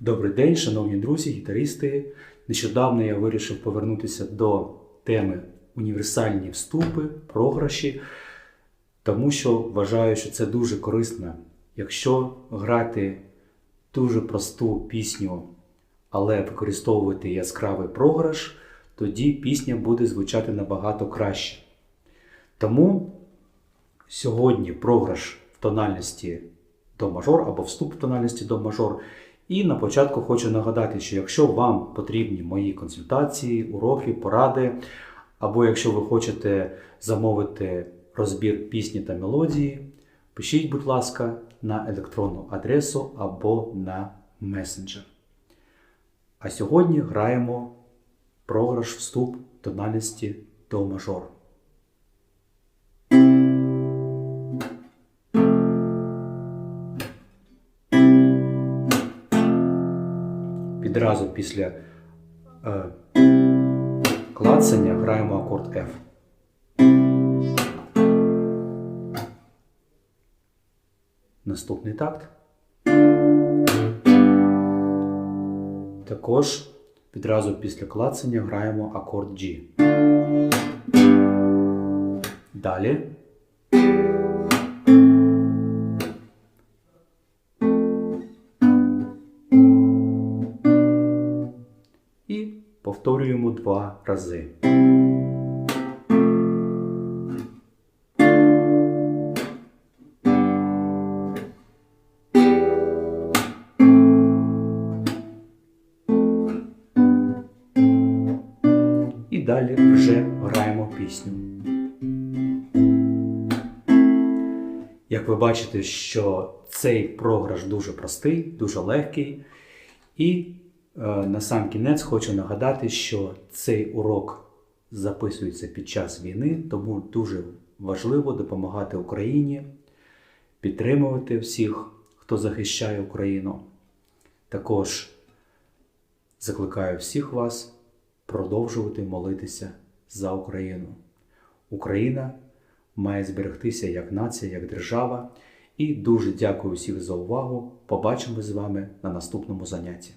день, шановні друзі, гітаристи. Нещодавно я вирішив повернутися до теми універсальні вступи, програші, тому що вважаю, що це дуже корисно. Якщо грати дуже просту пісню, але використовувати яскравий програш, тоді пісня буде звучати набагато краще. Тому сьогодні програш в тональності до мажор або вступ в тональності до мажор. І на початку хочу нагадати, що якщо вам потрібні мої консультації, уроки, поради, або якщо ви хочете замовити розбір пісні та мелодії, пишіть, будь ласка, на електронну адресу або на месенджер. А сьогодні граємо програш вступ тональності до мажор. Відразу після е, клацання граємо акорд F. Наступний такт. Також відразу після клацання граємо акорд G. Далі. Повторюємо два рази. І далі вже граємо пісню. Як ви бачите, що цей програш дуже простий, дуже легкий. І на сам кінець хочу нагадати, що цей урок записується під час війни, тому дуже важливо допомагати Україні, підтримувати всіх, хто захищає Україну. Також закликаю всіх вас продовжувати молитися за Україну. Україна має зберегтися як нація, як держава. І дуже дякую всіх за увагу. Побачимо з вами на наступному занятті.